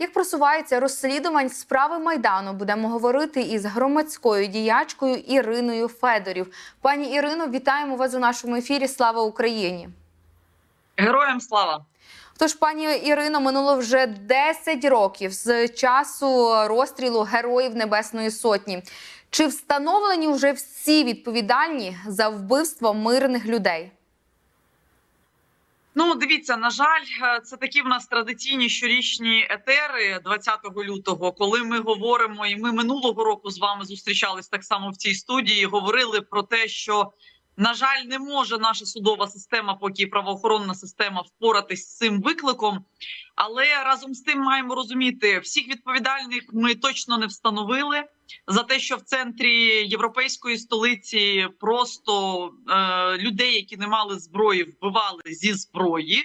Як просувається розслідувань справи майдану, будемо говорити із громадською діячкою Іриною Федорів. Пані Ірино, вітаємо вас у нашому ефірі. Слава Україні! Героям слава! Тож, пані Ірино, минуло вже 10 років з часу розстрілу героїв Небесної Сотні. Чи встановлені вже всі відповідальні за вбивство мирних людей? Ну, дивіться, на жаль, е, це такі в нас традиційні щорічні етери 20 лютого, коли ми говоримо, і ми минулого року з вами зустрічались так само в цій студії. Говорили про те, що на жаль, не може наша судова система, поки правоохоронна система впоратись з цим викликом. Але разом з тим маємо розуміти, всіх відповідальних ми точно не встановили за те, що в центрі європейської столиці просто е, людей, які не мали зброї, вбивали зі зброї.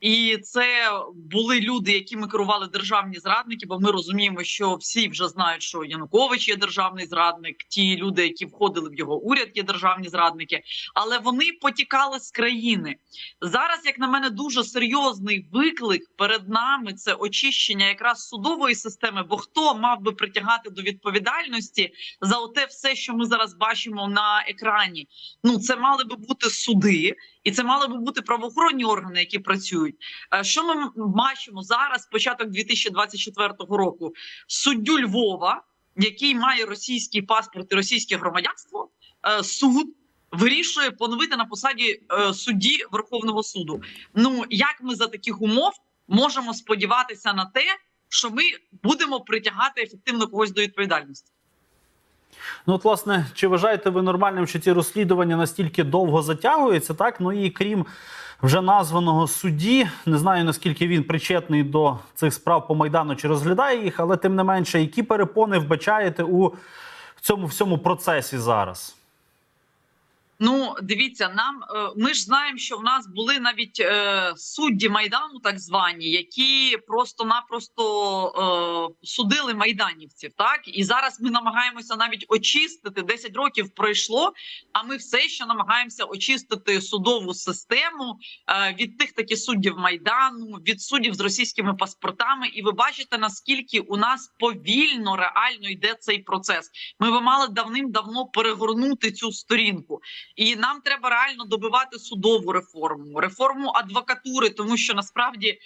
І це були люди, якими керували державні зрадники. Бо ми розуміємо, що всі вже знають, що Янукович є державний зрадник. Ті люди, які входили в його уряд, є державні зрадники, але вони потікали з країни зараз. Як на мене, дуже серйозний виклик перед нами це очищення якраз судової системи. Бо хто мав би притягати до відповідальності за оте все, що ми зараз бачимо на екрані? Ну це мали би бути суди. І це мали би бути правоохоронні органи, які працюють. Е, Що ми бачимо зараз, початок 2024 року? Суддю Львова, який має російський паспорт і російське громадянство, е, суд вирішує поновити на посаді е, судді Верховного суду. Ну як ми за таких умов можемо сподіватися на те, що ми будемо притягати ефективно когось до відповідальності? Ну, от, власне, чи вважаєте ви нормальним, що ці розслідування настільки довго затягуються? Так, ну і крім вже названого судді, не знаю наскільки він причетний до цих справ по майдану чи розглядає їх, але тим не менше, які перепони вбачаєте у цьому всьому процесі зараз? Ну, дивіться, нам е, ми ж знаємо, що в нас були навіть е, судді майдану, так звані, які просто-напросто е, судили майданівців. Так і зараз ми намагаємося навіть очистити 10 років пройшло. А ми все ще намагаємося очистити судову систему е, від тих таки суддів майдану, від суддів з російськими паспортами. І ви бачите наскільки у нас повільно реально йде цей процес. Ми би мали давним-давно перегорнути цю сторінку. І нам треба реально добивати судову реформу, реформу адвокатури, тому що насправді е,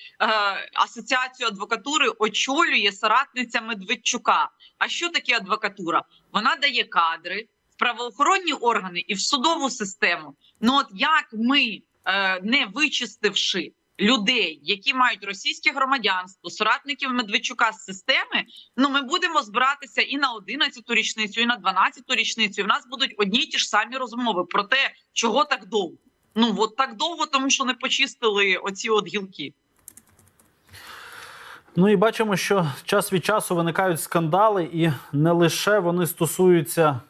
асоціацію адвокатури очолює соратниця Медведчука. А що таке адвокатура? Вона дає кадри в правоохоронні органи і в судову систему. Ну от як ми, е, не вичистивши людей, які мають російське громадянство, соратників Медведчука з системи, ну ми будемо збиратися і на 11-ту річницю, і на 12-ту річницю. І в нас будуть одні й ті ж самі розмови про те, чого так довго. Ну от так довго, тому що не почистили оці от гілки. Ну і бачимо, що час від часу виникають скандали, і не лише вони стосуються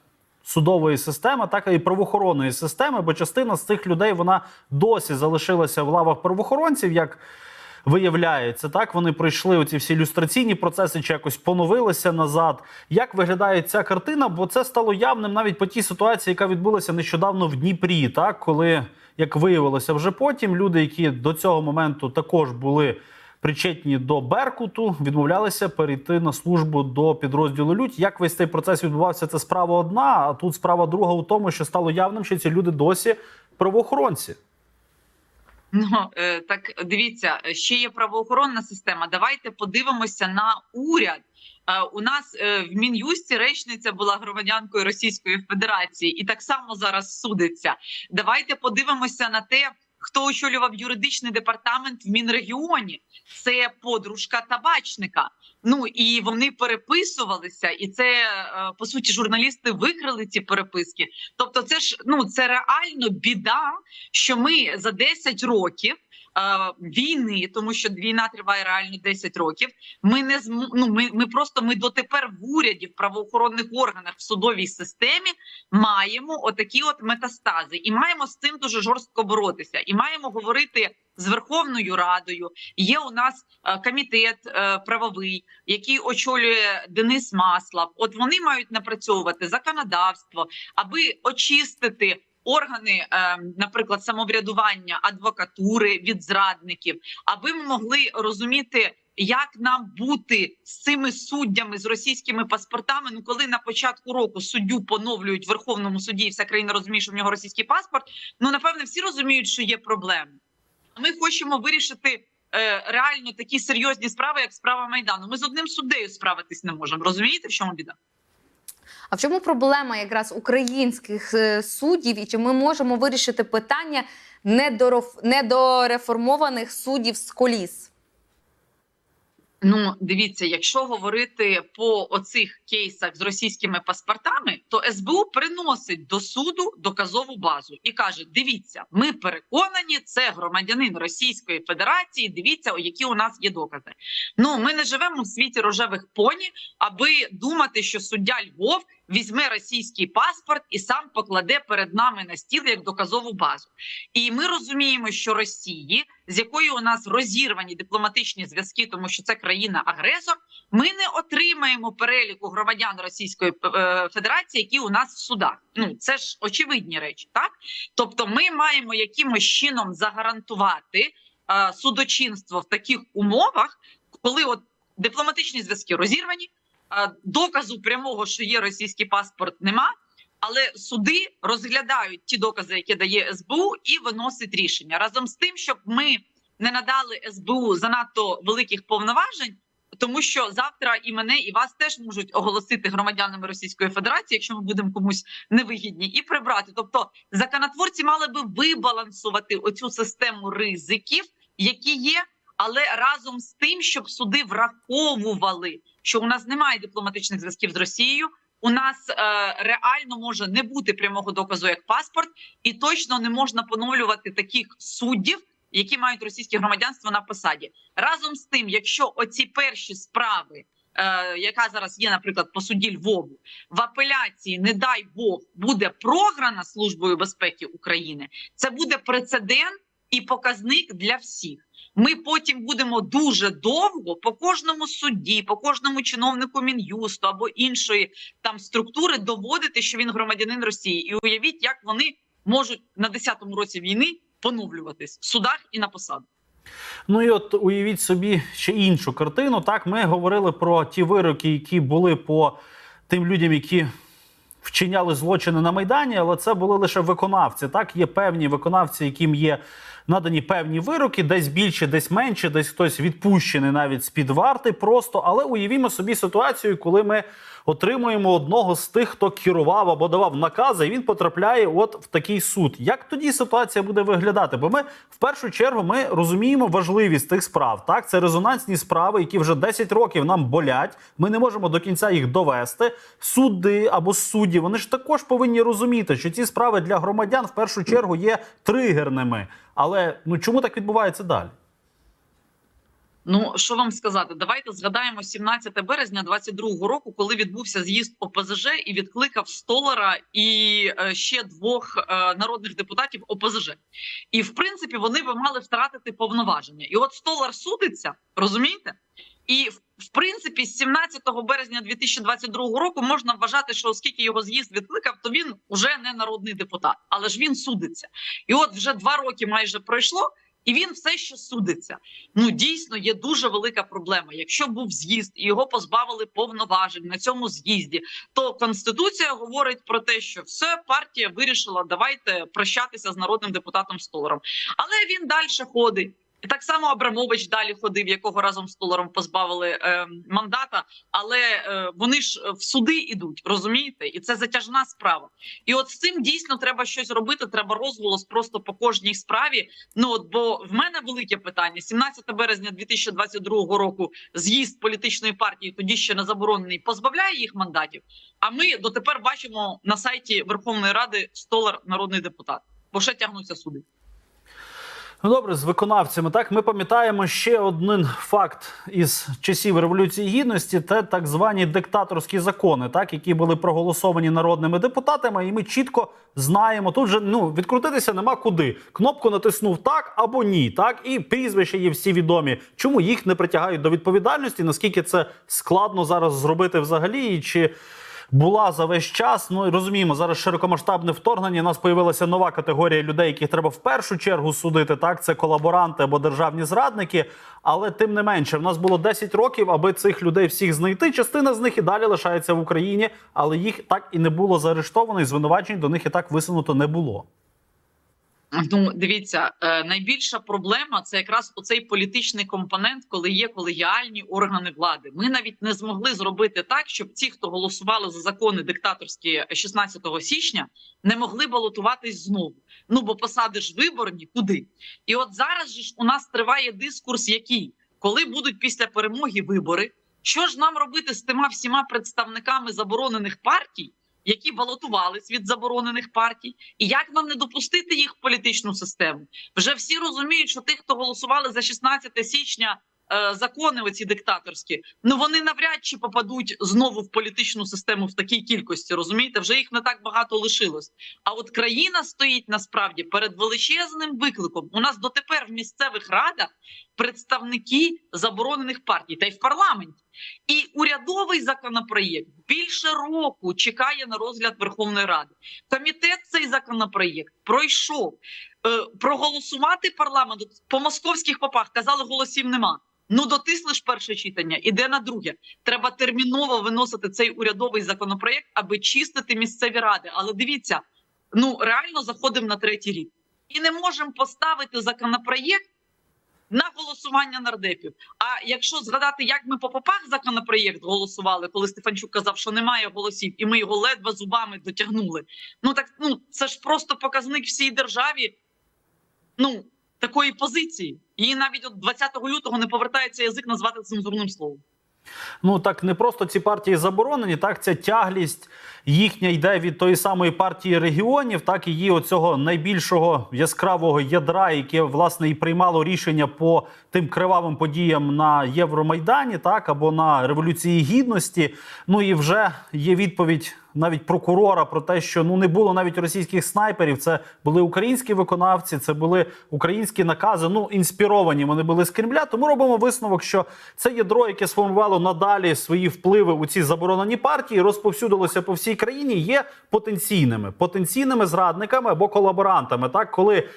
судової системи, так і правоохоронної системи, бо частина з цих людей вона досі залишилася в лавах правоохоронців, як виявляється. Так вони пройшли оці всі люстраційні процеси, чи якось поновилися назад. Як виглядає ця картина? Бо це стало явним навіть по тій ситуації, яка відбулася нещодавно в Дніпрі, так коли як виявилося вже потім, люди, які до цього моменту також були причетні до Беркуту, відмовлялися перейти на службу до підрозділу Людь. Як весь цей процес відбувався? Це справа одна, а тут справа друга у тому, що стало явним, що ці люди досі правоохоронці. Ну е, так дивіться, ще є правоохоронна система. Давайте подивимося на уряд. Е, У нас е, в мін'юсті речниця була громадянкою Російської Федерації, і так само зараз судиться. Давайте подивимося на те, хто очолював юридичний департамент в Мінрегіоні. Це подружка табачника. Ну і вони переписувалися, і це е, по суті журналісти викрили ці переписки. Тобто, це ж ну це реально біда, що ми за 10 років. Війни, тому що війна триває реально 10 років. Ми не зм... ну, ми, ми просто ми дотепер в уряді, в правоохоронних органах, в судовій системі маємо отакі от метастази, і маємо з цим дуже жорстко боротися. І маємо говорити з Верховною Радою. Є у нас е, комітет е, правовий, який очолює Денис Маслав. От вони мають напрацьовувати законодавство, аби очистити. Органи, е, наприклад, самоврядування адвокатури від зрадників, аби ми могли розуміти як нам бути з цими суддями з російськими паспортами. Ну, коли на початку року суддю поновлюють в Верховному суді, і вся країна розуміє, що в нього російський паспорт. Ну напевне, всі розуміють, що є проблеми. Ми хочемо вирішити е, реально такі серйозні справи, як справа майдану. Ми з одним суддею справитись не можемо. Розумієте, в чому біда? А в чому проблема якраз українських е, суддів, і чи ми можемо вирішити питання недореформованих суддів з коліс? Ну, дивіться, якщо говорити по оцих кейсах з російськими паспортами, то СБУ приносить до суду доказову базу і каже: дивіться, ми переконані, це громадянин Російської Федерації. Дивіться, які у нас є докази. Ну, ми не живемо в світі рожевих поні, аби думати, що суддя Львов візьме російський паспорт і сам покладе перед нами на стіл як доказову базу. І ми розуміємо, що Росії, з якою у нас розірвані дипломатичні зв'язки, тому що це країна-агресор, ми не отримаємо переліку громадян Російської е, Федерації, які у нас в судах. Ну це ж очевидні речі, так тобто, ми маємо якимось чином загарантувати е, судочинство в таких умовах, коли от дипломатичні зв'язки розірвані. Доказу прямого, що є російський паспорт, нема. Але суди розглядають ті докази, які дає СБУ, і виносить рішення разом з тим, щоб ми не надали СБУ занадто великих повноважень, тому що завтра і мене, і вас теж можуть оголосити громадянами Російської Федерації, якщо ми будемо комусь невигідні, і прибрати. Тобто законотворці мали би вибалансувати оцю систему ризиків, які є. Але разом з тим, щоб суди враховували, що у нас немає дипломатичних зв'язків з Росією, у нас е, реально може не бути прямого доказу як паспорт, і точно не можна поновлювати таких суддів, які мають російське громадянство на посаді. Разом з тим, якщо оці перші справи, е, яка зараз є, наприклад, по суді Львову, в апеляції, не дай Бог, буде програна службою безпеки України, це буде прецедент і показник для всіх. Ми потім будемо дуже довго по кожному судді, по кожному чиновнику мін'юсту або іншої там структури доводити, що він громадянин Росії, і уявіть, як вони можуть на 10-му році війни поновлюватись в судах і на посаду. Ну і от уявіть собі ще іншу картину. Так, ми говорили про ті вироки, які були по тим людям, які вчиняли злочини на майдані, але це були лише виконавці. Так, є певні виконавці, яким є надані певні вироки, десь більше, десь менше, десь хтось відпущений навіть з під варти. Просто але уявімо собі ситуацію, коли ми отримуємо одного з тих, хто керував або давав накази, і він потрапляє от в такий суд. Як тоді ситуація буде виглядати? Бо ми в першу чергу ми розуміємо важливість тих справ. Так, це резонансні справи, які вже 10 років нам болять. Ми не можемо до кінця їх довести. Суди або судді вони ж також повинні розуміти, що ці справи для громадян в першу чергу є тригерними. Але ну чому так відбувається далі? Ну що вам сказати? Давайте згадаємо 17 березня 22 року, коли відбувся з'їзд ОПЗЖ і відкликав Столара і е, ще двох е, народних депутатів ОПЗЖ. І в принципі вони би мали втратити повноваження. І от Столар судиться, розумієте? І в- принципі, з 17 березня 2022 року можна вважати, що оскільки його з'їзд відкликав, то він уже не народний депутат, але ж він судиться. І от вже два роки майже пройшло. І він все ще судиться. Ну дійсно є дуже велика проблема. Якщо був з'їзд і його позбавили повноважень на цьому з'їзді, то конституція говорить про те, що все партія вирішила, давайте прощатися з народним депутатом Столаром. Але він далі ходить. І так само Абрамович далі ходив, якого разом з Столаром позбавили е, мандата. Але е, вони ж в суди йдуть, розумієте? І це затяжна справа. І от з цим дійсно треба щось робити. Треба розголос просто по кожній справі. Ну от бо в мене велике питання: 17 березня 2022 року з'їзд політичної партії, тоді ще не заборонений, позбавляє їх мандатів. А ми дотепер бачимо на сайті Верховної Ради столар народний депутат, бо ще тягнуться суди. Ну добре, з виконавцями. Так ми пам'ятаємо ще один факт із часів революції гідності. Це так звані диктаторські закони, так які були проголосовані народними депутатами, і ми чітко знаємо. Тут же ну відкрутитися нема куди. Кнопку натиснув так або ні. Так і прізвища є всі відомі. Чому їх не притягають до відповідальності? Наскільки це складно зараз зробити взагалі? І чи була за весь час. Ну розуміємо, зараз широкомасштабне вторгнення. У нас появилася нова категорія людей, яких треба в першу чергу судити. Так, це колаборанти або державні зрадники. Але тим не менше, в нас було 10 років, аби цих людей всіх знайти. Частина з них і далі лишається в Україні, але їх так і не було заарештовано, і звинувачень до них і так висунуто не було. Ну, дивіться, е, найбільша проблема це якраз оцей політичний компонент, коли є колегіальні органи влади. Ми навіть не змогли зробити так, щоб ті, хто голосували за закони диктаторські 16 січня, не могли балотуватись знову. Ну бо посади ж виборні куди? І от зараз ж у нас триває дискурс, який коли будуть після перемоги вибори, що ж нам робити з тима всіма представниками заборонених партій? Які балотувались від заборонених партій, і як нам не допустити їх в політичну систему? Вже всі розуміють, що тих, хто голосували за 16 січня закони, оці диктаторські, ну вони навряд чи попадуть знову в політичну систему в такій кількості. Розумієте, вже їх не так багато лишилось. А от країна стоїть насправді перед величезним викликом. У нас дотепер в місцевих радах представники заборонених партій, та й в парламенті. І урядовий законопроєкт більше року чекає на розгляд Верховної Ради. Комітет цей законопроєкт пройшов. Е, проголосувати парламент по московських попах казали, голосів нема. Ну дотисли перше читання, іде на друге. Треба терміново виносити цей урядовий законопроєкт, аби чистити місцеві ради. Але дивіться, ну реально заходимо на третій рік і не можемо поставити законопроєкт на голосування нардепів. А якщо згадати, як ми по попах законопроєкт голосували, коли Стефанчук казав, що немає голосів, і ми його ледве зубами дотягнули. Ну так ну це ж просто показник всій державі. Ну такої позиції. Її навіть от 20 лютого не повертається язик назвати цензурним словом. Ну так не просто ці партії заборонені, так ця тяглість їхня йде від тої самої партії регіонів, так і її оцього найбільшого яскравого ядра, яке власне і приймало рішення по тим кривавим подіям на Євромайдані, так або на революції гідності. Ну і вже є відповідь навіть прокурора про те, що ну не було навіть російських снайперів. Це були українські виконавці, це були українські накази. Ну інспіровані вони були з Кремля. Тому робимо висновок, що це ядро, яке сформувало надалі свої впливи у ці заборонені партії, розповсюдилося по всій країні. Є потенційними потенційними зрадниками або колаборантами. Так, коли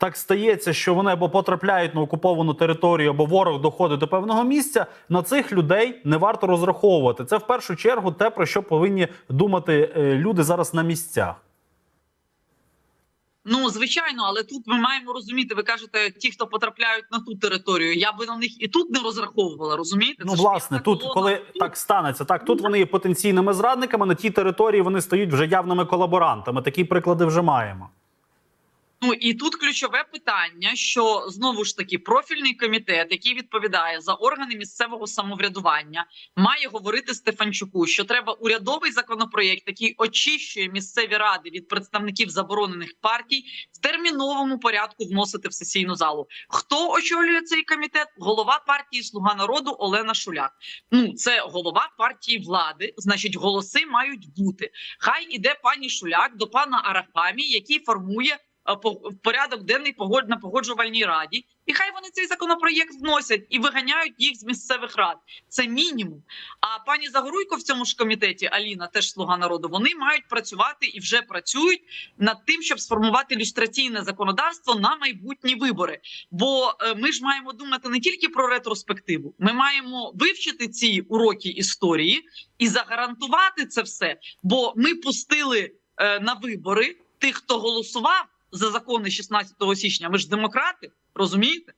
так стається, що вони або потрапляють на окуповану територію, або ворог доходить до певного місця. На цих людей не варто розраховувати. Це в першу чергу те, про що повинні думати е, люди зараз на місцях. Ну звичайно, але тут ми маємо розуміти. Ви кажете, ті, хто потрапляють на ту територію, я би на них і тут не розраховувала. Розумієте? Ну, Це власне, тут, колона. коли Тут так станеться, так тут вони є потенційними зрадниками. На тій території вони стають вже явними колаборантами. Такі приклади вже маємо. Ну і тут ключове питання, що знову ж таки профільний комітет, який відповідає за органи місцевого самоврядування, має говорити Стефанчуку, що треба урядовий законопроєкт, який очищує місцеві ради від представників заборонених партій, в терміновому порядку вносити в сесійну залу. Хто очолює цей комітет? Голова партії Слуга народу Олена Шуляк. Ну це голова партії влади. Значить, голоси мають бути. Хай іде пані Шуляк до пана Арахамі, який формує е, по- порядок денний погод на погоджувальній раді, і хай вони цей законопроєкт вносять і виганяють їх з місцевих рад. Це мінімум. А пані Загоруйко в цьому ж комітеті Аліна, теж слуга народу, вони мають працювати і вже працюють над тим, щоб сформувати люстраційне законодавство на майбутні вибори. Бо е, ми ж маємо думати не тільки про ретроспективу, ми маємо вивчити ці уроки історії і загарантувати це все. Бо ми пустили е, на вибори тих, хто голосував за закони 16 січня. Ми ж демократи, розумієте?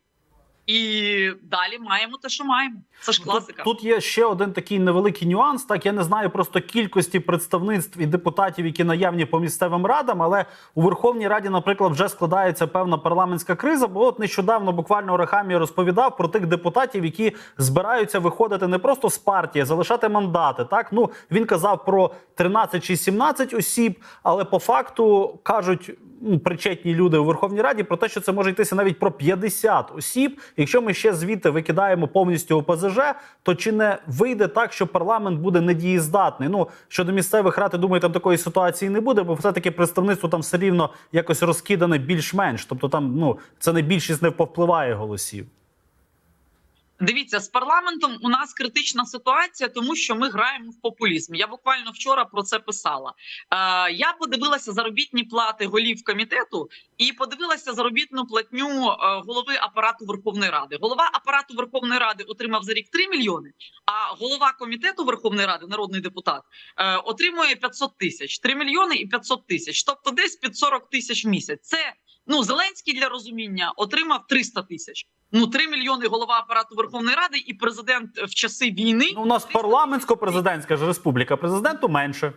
І далі маємо те, що маємо. Це ж класика. Тут, тут є ще один такий невеликий нюанс. Так я не знаю просто кількості представництв і депутатів, які наявні по місцевим радам, але у Верховній Раді, наприклад, вже складається певна парламентська криза. Бо от нещодавно буквально Орехамі розповідав про тих депутатів, які збираються виходити не просто з партії, а залишати мандати. Так ну він казав про 13 чи 17 осіб, але по факту кажуть. Причетні люди у Верховній Раді про те, що це може йтися навіть про 50 осіб. Якщо ми ще звідти викидаємо повністю ОПЗЖ, то чи не вийде так, що парламент буде недієздатний? Ну щодо місцевих рад, я думаю, там такої ситуації не буде, бо все таки представництво там все рівно якось розкидане більш-менш. Тобто там ну це не більшість не повпливає голосів. Дивіться, з парламентом у нас критична ситуація, тому що ми граємо в популізм. Я буквально вчора про це писала. Е, я подивилася заробітні плати голів комітету і подивилася заробітну платню е, голови апарату Верховної Ради. Голова апарату Верховної Ради отримав за рік 3 мільйони. А голова комітету Верховної Ради, народний депутат, е, отримує 500 тисяч, 3 мільйони і 500 тисяч, тобто десь під 40 тисяч в місяць. Це ну Зеленський для розуміння отримав 300 тисяч. Ну 3 мільйони голова апарату Верховної Ради і президент в часи війни. Ну, у нас парламентсько-президентська ж республіка. Президенту менше.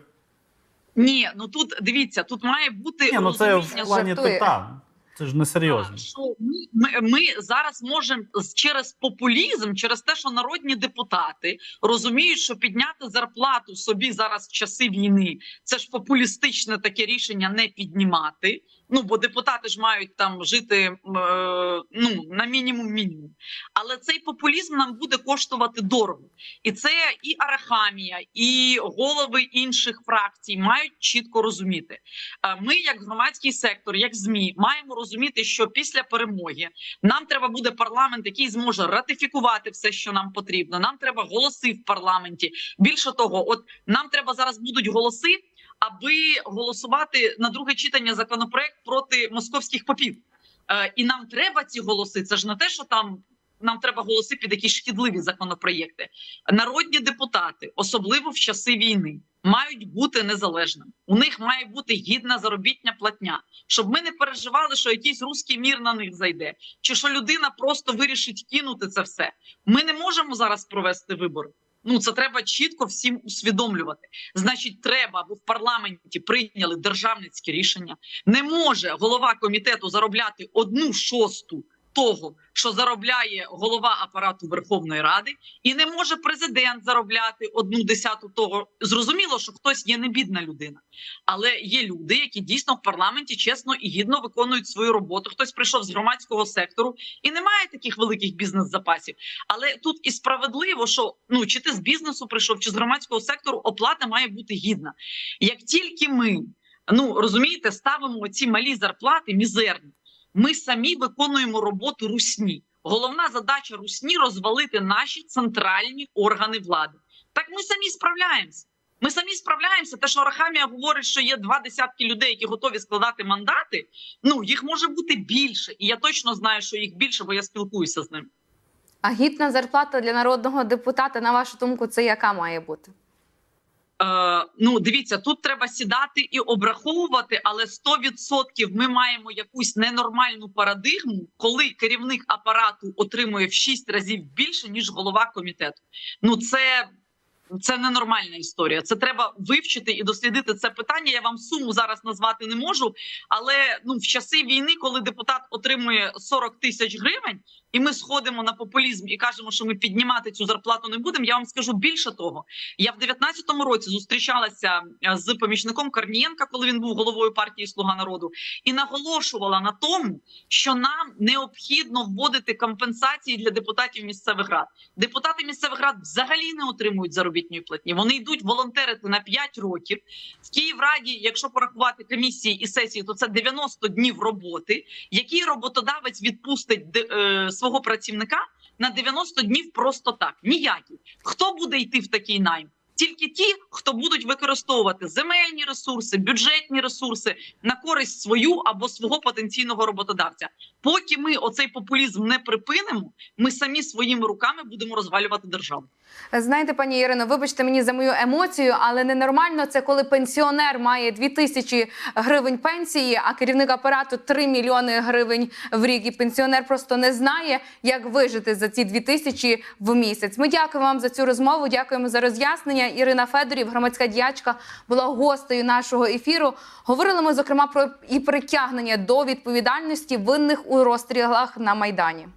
Ні, ну тут дивіться, тут має бути Ні, ну це в плані та. Це ж не серйозно. що ми, ми, ми зараз можемо через популізм, через те, що народні депутати розуміють, що підняти зарплату собі зараз в часи війни це ж популістичне таке рішення не піднімати. Ну бо депутати ж мають там жити е, ну на мінімум мінімум. Але цей популізм нам буде коштувати дорого, і це і Арахамія, і голови інших фракцій мають чітко розуміти. Е, Ми, як громадський сектор, як змі, маємо розуміти, що після перемоги нам треба буде парламент, який зможе ратифікувати все, що нам потрібно. Нам треба голоси в парламенті. Більше того, от нам треба зараз будуть голоси, аби голосувати на друге читання законопроект проти московських попів. Е, І нам треба ці голоси. Це ж не те, що там. Нам треба голоси під якісь шкідливі законопроєкти. Народні депутати, особливо в часи війни, мають бути незалежними. У них має бути гідна заробітня платня, щоб ми не переживали, що якийсь руський мір на них зайде, чи що людина просто вирішить кинути це все. Ми не можемо зараз провести вибори. Ну це треба чітко всім усвідомлювати. Значить, треба, аби в парламенті прийняли державницькі рішення. Не може голова комітету заробляти одну шосту того, що заробляє голова апарату Верховної Ради, і не може президент заробляти одну десяту того. Зрозуміло, що хтось є не бідна людина, але є люди, які дійсно в парламенті чесно і гідно виконують свою роботу. Хтось прийшов з громадського сектору і не має таких великих бізнес-запасів. Але тут і справедливо, що ну чи ти з бізнесу прийшов, чи з громадського сектору оплата має бути гідна. Як тільки ми ну розумієте, ставимо ці малі зарплати мізерні, ми самі виконуємо роботу русні. Головна задача русні розвалити наші центральні органи влади. Так ми самі справляємося. Ми самі справляємося. Те, що Арахамія говорить, що є два десятки людей, які готові складати мандати. Ну їх може бути більше, і я точно знаю, що їх більше, бо я спілкуюся з ними. А гідна зарплата для народного депутата, на вашу думку, це яка має бути? Е, ну, дивіться, тут треба сідати і обраховувати, але 100% ми маємо якусь ненормальну парадигму, коли керівник апарату отримує в 6 разів більше ніж голова комітету. Ну це. Це ненормальна історія. Це треба вивчити і дослідити це питання. Я вам суму зараз назвати не можу. Але ну в часи війни, коли депутат отримує 40 тисяч гривень, і ми сходимо на популізм і кажемо, що ми піднімати цю зарплату не будемо. Я вам скажу більше того. Я в 19-му році зустрічалася е, з помічником Корнієнка, коли він був головою партії Слуга народу, і наголошувала на тому, що нам необхідно вводити компенсації для депутатів місцевих рад. Депутати місцевих рад взагалі не отримують заробітної платні. Вони йдуть волонтерити на 5 років. В Київраді, якщо порахувати комісії і сесії, то це 90 днів роботи, які роботодавець відпустить е, свого працівника на 90 днів просто так. Ніякі. Хто буде йти в такий найм? Тільки ті, хто будуть використовувати земельні ресурси, бюджетні ресурси на користь свою або свого потенційного роботодавця. Поки ми оцей популізм не припинимо, ми самі своїми руками будемо розвалювати державу. Знаєте, пані Ірино, вибачте мені за мою емоцію, але ненормально це коли пенсіонер має 2 тисячі гривень пенсії, а керівник апарату 3 мільйони гривень в рік. І пенсіонер просто не знає, як вижити за ці 2 тисячі в місяць. Ми дякуємо вам за цю розмову. Дякуємо за роз'яснення. Ірина Федорів, громадська діячка, була гостею нашого ефіру. Говорили ми зокрема про і притягнення до відповідальності винних у розстрілах на майдані.